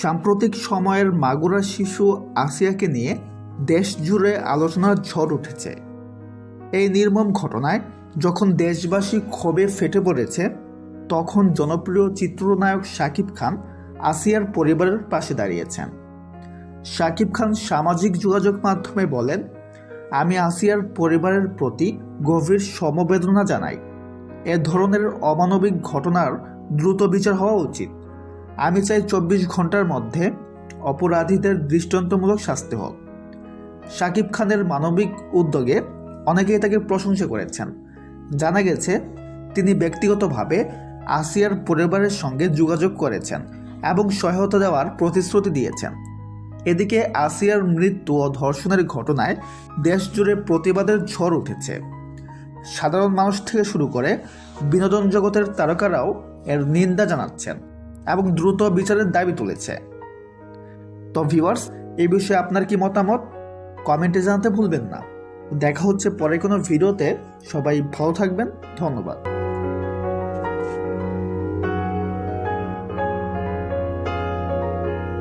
সাম্প্রতিক সময়ের মাগুরা শিশু আসিয়াকে নিয়ে দেশ জুড়ে আলোচনার ঝড় উঠেছে। এই নির্মম ঘটনায় যখন দেশবাসী ক্ষোভে ফেটে পড়েছে, তখন জনপ্রিয় চিত্রনায়ক শাকিব খান আসিয়ার পরিবারের পাশে দাঁড়িয়েছেন। শাকিব খান সামাজিক যোগাযোগ মাধ্যমে বলেন, আমি আসিয়ার পরিবারের প্রতি গভীর সমবেদনা জানাই। এ ধরনের অমানবিক ঘটনার দ্রুত বিচার হওয়া উচিত। আমি চাই চব্বিশ ঘণ্টার মধ্যে অপরাধীদের দৃষ্টান্তমূলক শাস্তি হোক। শাকিব খানের মানবিক উদ্যোগে অনেকেই তাকে প্রশংসা করেছেন। জানা গেছে, তিনি ব্যক্তিগতভাবে আসিয়ার পরিবারের সঙ্গে যোগাযোগ করেছেন এবং সহায়তা দেওয়ার প্রতিশ্রুতি দিয়েছেন। এদিকে, আসিয়ার মৃত্যু ও ধর্ষণের ঘটনায় দেশজুড়ে প্রতিবাদের ঝড় উঠেছে। সাধারণ মানুষ থেকে শুরু করে বিনোদন জগতের তারকারাও এর নিন্দা জানাচ্ছেন। এবং দ্রুত বিচারের দাবি তুলেছে। তো ভিউয়ার্স এই বিষয়ে আপনার কি মতামত? কমেন্টে জানাতে ভুলবেন না। দেখা হচ্ছে পরে কোনো ভিডিওতে। সবাই ভালো থাকবেন। ধন্যবাদ।